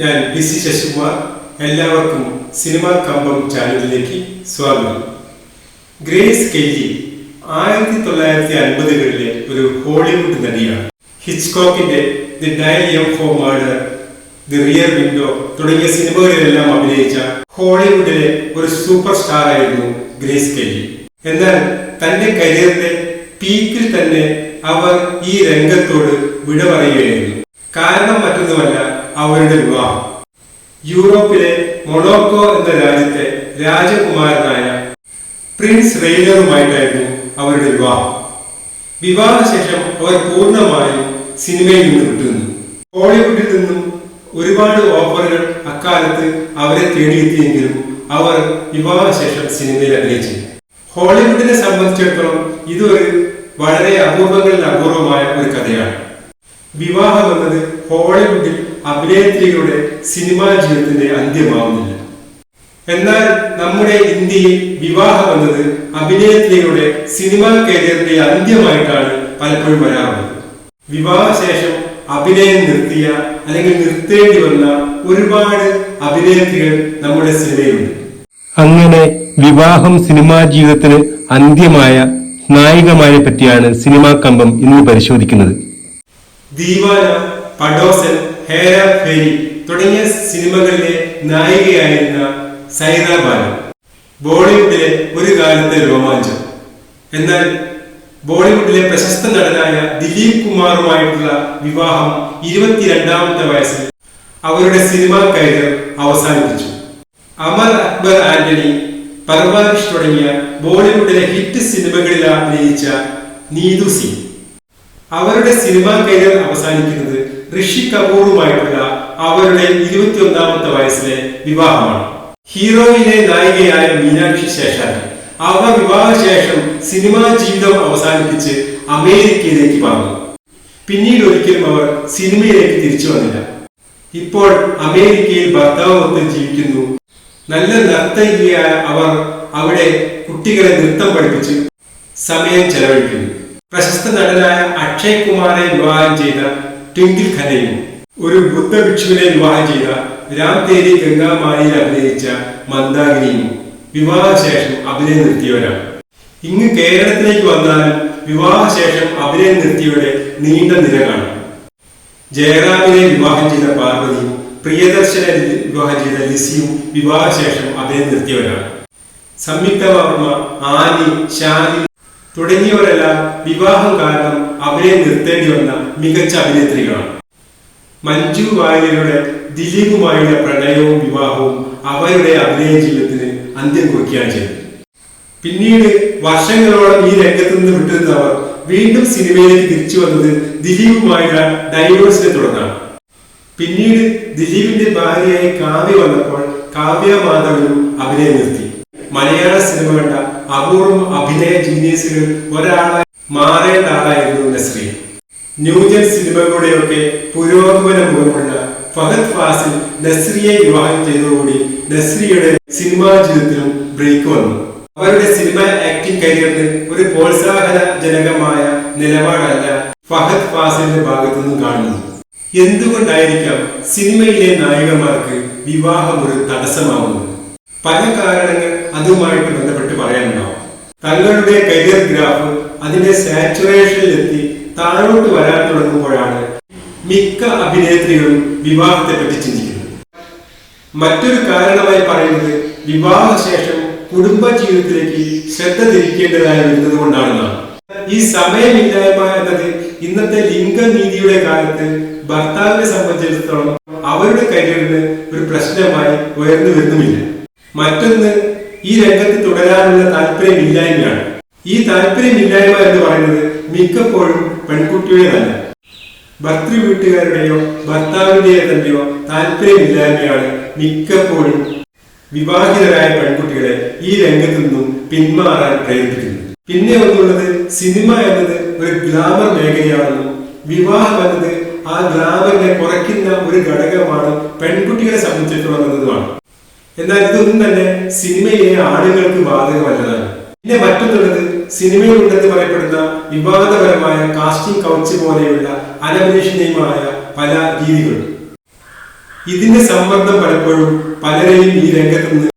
ഞാൻ B C Sasikumar എല്ലാവർക്കും cinema കമ്പം ചാനലിലേക്ക് സ്വാഗതം. ഗ്രേസ് കെല്ലി ആയിരത്തി തൊള്ളായിരത്തി അൻപതുകളിലെ ഒരു ഹോളിവുഡ് നടിയാണ്. ഹിച്ച്കോക്കിന്റെ the dial M for murder the rear window തുടങ്ങിയ സിനിമകളിലെല്ലാം അഭിനയിച്ച ഹോളിവുഡിലെ ഒരു സൂപ്പർ സ്റ്റാർ ആയിരുന്നു ഗ്രേസ് കെല്ലി എന്നാൽ തന്റെ കരിയറിന്റെ പീക്കിൽ തന്നെ അവർ ഈ രംഗത്തോട് വിട പറയുകയായിരുന്നു. കാരണം മറ്റൊന്നുമല്ല അവരുടെ വിവാഹം. യൂറോപ്പിലെ മൊണോക്കോ എന്ന രാജ്യത്തെ രാജകുമാരനായ പ്രിൻസ് റെയ്ലറുമായിട്ടായിരുന്നു അവരുടെ വിവാഹം. വിവാഹശേഷം അവർ പൂർണമായും സിനിമയിൽ നിന്ന് വിട്ടുനിന്നു. ഹോളിവുഡിൽ നിന്നും ഒരുപാട് ഓഫറുകൾ അക്കാലത്ത് അവരെ തേടിയെത്തിയെങ്കിലും അവർ വിവാഹശേഷം സിനിമയിൽ അഭിനയിച്ചു ഹോളിവുഡിനെ സംബന്ധിച്ചിടത്തോളം ഇതൊരു വളരെ അപൂർവങ്ങളിൽ അപൂർവമായ ഒരു കഥയാണ്. വിവാഹം എന്നത് ഹോളിവുഡിൽ അഭിനേത്രികളുടെ സിനിമാ ജീവിതത്തിന്റെ അന്ത്യമാവുന്നില്ല. എന്നാൽ നമ്മുടെ ഇന്ത്യയിൽ വിവാഹം എന്നത് അഭിനേത്രികളുടെ സിനിമാ കരിയറിന്റെ അന്ത്യമായിട്ടാണ് പലപ്പോഴും വരാറുള്ളത്. വിവാഹശേഷം അഭിനയം നിർത്തിയ അല്ലെങ്കിൽ നിർത്തേണ്ടി വന്ന ഒരുപാട് അഭിനേത്രികൾ നമ്മുടെ സിനിമയിലുണ്ട്. അങ്ങനെ വിവാഹം സിനിമാ ജീവിതത്തിന് അന്ത്യമായ നായികമാരെ പറ്റിയാണ് സിനിമാ കമ്പം ഇന്ന് പരിശോധിക്കുന്നത്. ദീവാന പഡോസൻ ഹേര തുടങ്ങിയ സിനിമകളിലെ നായികയായിരുന്ന സൈറ ബാനു. ബോളിവുഡിലെ ഒരു കാലത്തെ രോമാഞ്ചം. എന്നാൽ ബോളിവുഡിലെ പ്രശസ്ത നടനായ ദിലീപ് കുമാറുമായിട്ടുള്ള വിവാഹം ഇരുപത്തിരണ്ടാമത്തെ വയസ്സിൽ അവരുടെ സിനിമാ കരിയർ അവസാനിപ്പിച്ചു. അമർ അക്ബർ ആന്റണി പർവാരിഷ് തുടങ്ങിയ ബോളിവുഡിലെ ഹിറ്റ് സിനിമകളിൽ അഭിനയിച്ച നീതു സിംഗ്. അവരുടെ സിനിമാ കരിയർ അവസാനിക്കുന്നത് ഋഷി കപൂറുമായിട്ടുള്ള അവരുടെ ഇരുപത്തിയൊന്നാമത്തെ വയസ്സിലെ വിവാഹമാണ്. ഹീറോയിലെ നായികയായ മീനാക്ഷി ശേഷാദ്രി അവർ വിവാഹശേഷം സിനിമാ ജീവിതം അവസാനിപ്പിച്ച് അമേരിക്കയിലേക്ക് പറഞ്ഞു പിന്നീട് ഒരിക്കലും അവർ സിനിമയിലേക്ക് തിരിച്ചു വന്നില്ല. ഇപ്പോൾ അമേരിക്കയിൽ ഭർത്താവൊത്ത് ജീവിക്കുന്നു. നല്ല നർത്തകിയായ അവർ അവിടെ കുട്ടികളെ നൃത്തം പഠിപ്പിച്ച് സമയം ചെലവഴിക്കുന്നു. പ്രശസ്ത നടനായ അക്ഷയ് കുമാറെ വിവാഹം ചെയ്ത ട്വിങ്കിൾ ഖനയും ഒരു ബുദ്ധഭിക്ഷുവിനെ വിവാഹം ചെയ്ത രാം തേരി ഗംഗാമാലിയിൽ അഭിനയിച്ച മന്ദാഗിനിയും വിവാഹശേഷം അഭിനയം നിർത്തിയവരാണ്. ഇങ്ങ് കേരളത്തിലേക്ക് വന്നാലും വിവാഹശേഷം അഭിനയം നിർത്തിയവരുടെ നീണ്ട നിര കാണാം ജയറാമിനെ വിവാഹം ചെയ്ത പാർവതിയും പ്രിയദർശനെ വിവാഹം ചെയ്ത ലിസിയും വിവാഹശേഷം അഭിനയം നിർത്തിയവരാണ്. സംയുക്ത വർമ്മ ആനി ഷാനി തുടങ്ങിയവരെല്ലാം വിവാഹം കാരണം അഭിനയം നിർത്തേണ്ടി വന്ന മികച്ച അഭിനേത്രികളാണ്. മഞ്ജു വാര്യരുടെ ദിലീപുമായുള്ള പ്രണയവും വിവാഹവും അവരുടെ അഭിനയ ജീവിതത്തിന് അന്ത്യം കുറിക്കുകയാണ് ചെയ്തത്. പിന്നീട് വർഷങ്ങളോളം ഈ രംഗത്ത് നിന്ന് വിട്ടിരുന്ന അവർ വീണ്ടും സിനിമയിലേക്ക് തിരിച്ചു വന്നത് ദിലീപുമായുള്ള ഡൈവേഴ്സിനെ തുടർന്നാണ്. പിന്നീട് ദിലീപിന്റെ ഭാര്യയായി കാവ്യ വന്നപ്പോൾ കാവ്യ മാധവനും അഭിനയം നിർത്തി. മലയാള സിനിമ കണ്ട അപൂർവം അഭിനയ ജീനിയസുകൾ ഒരാളായി മാറേണ്ട നസ്രിയ ന്യൂജൻ സിനിമകളുടെയൊക്കെ പുരോഗമന മുഖമുള്ള ഫഹദ് ഫാസിൽ നസ്രിയെ വിവാഹം ചെയ്തതോടുകൂടി നസ്രിയുടെ സിനിമാ ജീവിതത്തിലും ബ്രേക്ക് വന്നു. അവരുടെ സിനിമ ആക്ടിംഗ് കരിയറിന് ഒരു പ്രോത്സാഹനജനകമായ നിലപാടല്ല ഫഹദ് ഫാസിലിന്റെ ഭാഗത്തു നിന്നും കാണുന്നത്. എന്തുകൊണ്ടായിരിക്കാം സിനിമയിലെ നായികമാർക്ക് വിവാഹം ഒരു തടസ്സമാവുന്നത്? പല കാരണങ്ങൾ അതുമായിട്ട് ബന്ധപ്പെട്ട് പറയാനുണ്ടാവും. തങ്ങളുടെ കരിയർ ഗ്രാഫ് അതിന്റെ സാച്ചുറേഷനിലെത്തി താഴോട്ട് വരാൻ തുടങ്ങുമ്പോഴാണ് മിക്ക അഭിനേത്രികളും വിവാഹത്തെ പറ്റി ചിന്തിക്കുന്നത്. മറ്റൊരു കാരണമായി പറയുന്നത് വിവാഹശേഷം കുടുംബ ജീവിതത്തിലേക്ക് ശ്രദ്ധ തിരിക്കേണ്ടതായി വരുന്നത് കൊണ്ടാണെന്നാണ് ഈ സമയമില്ലായ്മ എന്നത് ഇന്നത്തെ ലിംഗനീതിയുടെ കാലത്ത് ഭർത്താവിനെ സംബന്ധിച്ചിടത്തോളം അവരുടെ കരിയറിന് ഒരു പ്രശ്നമായി ഉയർന്നു വരുന്നുമില്ല. മറ്റൊന്ന് ഈ രംഗത്ത് തുടരാനുള്ള താല്പര്യമില്ലായ്മയാണ്. ഈ താല്പര്യമില്ലായ്മ എന്ന് പറയുന്നത് മിക്കപ്പോഴും പെൺകുട്ടിയുടേതല്ല. ഭർത്തൃ വീട്ടുകാരുടെയോ ഭർത്താവിന്റെയോ തന്നെയോ താല്പര്യമില്ലായ്മയാണ് മിക്കപ്പോഴും വിവാഹിതരായ പെൺകുട്ടികളെ ഈ രംഗത്തു നിന്നും പിന്മാറാൻ പ്രേരിപ്പിക്കുന്നത്. പിന്നെ ഒന്നുള്ളത് സിനിമ എന്നത് ഒരു ഗ്ലാമർ മേഖലയാണെന്നും വിവാഹം എന്നത് ആ ഗ്ലാമറിനെ കുറയ്ക്കുന്ന ഒരു ഘടകമാണ് പെൺകുട്ടികളെ സംബന്ധിച്ചിടത്തോളം എന്നതുമാണ്. എന്നാൽ ഇതൊന്നും തന്നെ സിനിമയിലെ ആണുങ്ങൾക്ക് ബാധകമല്ലതാണ്. പിന്നെ മറ്റൊന്നുള്ളത് സിനിമയിലുണ്ടെന്ന് പറയപ്പെടുന്ന വിവാദപരമായ കാസ്റ്റിംഗ് കൗച്ച് പോലെയുള്ള അനഭിലഷണീയമായ പല രീതികളും. ഇതിന്റെ സമ്മർദ്ദം പലപ്പോഴും പലരെയും ഈ രംഗത്ത് നിന്ന്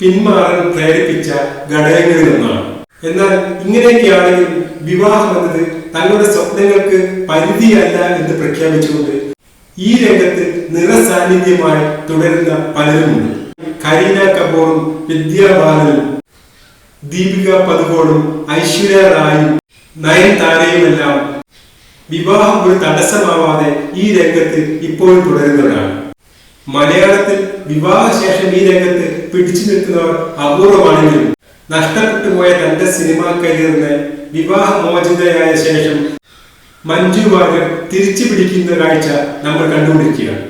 പിന്മാറാൻ പ്രേരിപ്പിച്ച ഘടകങ്ങളിൽ നിന്നാണ് എന്നാൽ ഇങ്ങനെയൊക്കെയാണെങ്കിൽ വിവാഹം എന്നത് തങ്ങളുടെ സ്വപ്നങ്ങൾക്ക് പരിധിയല്ല എന്ന് പ്രഖ്യാപിച്ചുകൊണ്ട് ഈ രംഗത്ത് നിറസാന്നിധ്യമായി തുടരുന്ന പലരുമുണ്ട്. കരീന കപൂറും വിദ്യാ ബാലനും ദീപിക പതുകോണും ഐശ്വര്യ റായും നയൻതാരയുമെല്ലാം വിവാഹം ഒരു തടസ്സമാവാതെ ഈ രംഗത്ത് ഇപ്പോഴും തുടരുന്നവരാണ്. മലയാളത്തിൽ വിവാഹശേഷം ഈ രംഗത്ത് പിടിച്ചു നിൽക്കുന്നവർ അപൂർവമാണെങ്കിലും നഷ്ടപ്പെട്ടു പോയ തന്റെ സിനിമാ കരിയറിനെ വിവാഹമോചിതയായ ശേഷം മഞ്ജു വാര്യർ തിരിച്ചു പിടിക്കുന്ന കാഴ്ച നമ്മൾ കണ്ടുകൊണ്ടിരിക്കുകയാണ്.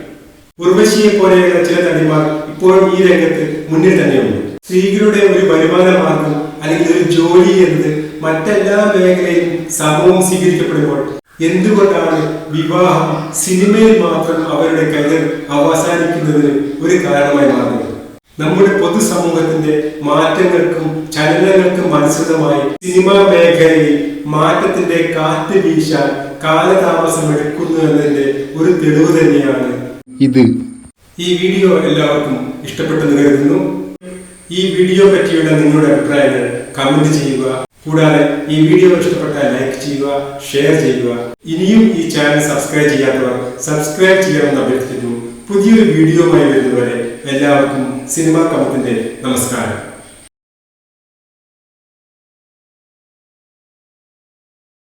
ഉർവശിയെ പോലെയുള്ള ചില നടിമാർ ഇപ്പോഴും ഈ രംഗത്ത് മുന്നിൽ തന്നെയുണ്ട്. സ്ത്രീകളുടെ ഒരു വരുമാന മാർഗം അല്ലെങ്കിൽ ഒരു ജോലി എന്നത് മറ്റെല്ലാ മേഖലയിലും സമൂഹം സ്വീകരിക്കപ്പെടുമ്പോൾ എന്തുകൊണ്ടാണ് വിവാഹം സിനിമയിൽ മാത്രം അവരുടെ കരിയർ അവസാനിക്കുന്നതിന് ഒരു കാരണമായി മാറുന്നത്? നമ്മുടെ പൊതുസമൂഹത്തിന്റെ മാറ്റങ്ങൾക്കും ചലനങ്ങൾക്കും അനുസൃതമായി സിനിമാ മേഖലയിൽ മാറ്റത്തിന്റെ കാറ്റ് വീശാൻ കാലതാമസം എടുക്കുന്നു എന്നതിന്റെ ഒരു തെളിവ് തന്നെയാണ്. ഇത്. ഈ വീഡിയോ എല്ലാവർക്കും ഇഷ്ടപ്പെട്ടെന്ന് കരുതുന്നു. ഈ വീഡിയോ പറ്റിയുള്ള നിങ്ങളുടെ അഭിപ്രായങ്ങൾ കമന്റ് ചെയ്യുക. കൂടാതെ ഈ വീഡിയോ ഇഷ്ടപ്പെട്ടാൽ ലൈക്ക് ചെയ്യുക ഷെയർ ചെയ്യുക. ഇനിയും ഈ ചാനൽ സബ്സ്ക്രൈബ് ചെയ്യാത്തവർ സബ്സ്ക്രൈബ് ചെയ്യണമെന്ന് അഭ്യർത്ഥിക്കുന്നു. പുതിയൊരു വീഡിയോയുമായി വരുന്നവരെ എല്ലാവർക്കും സിനിമാ കമത്തിന്റെ നമസ്കാരം.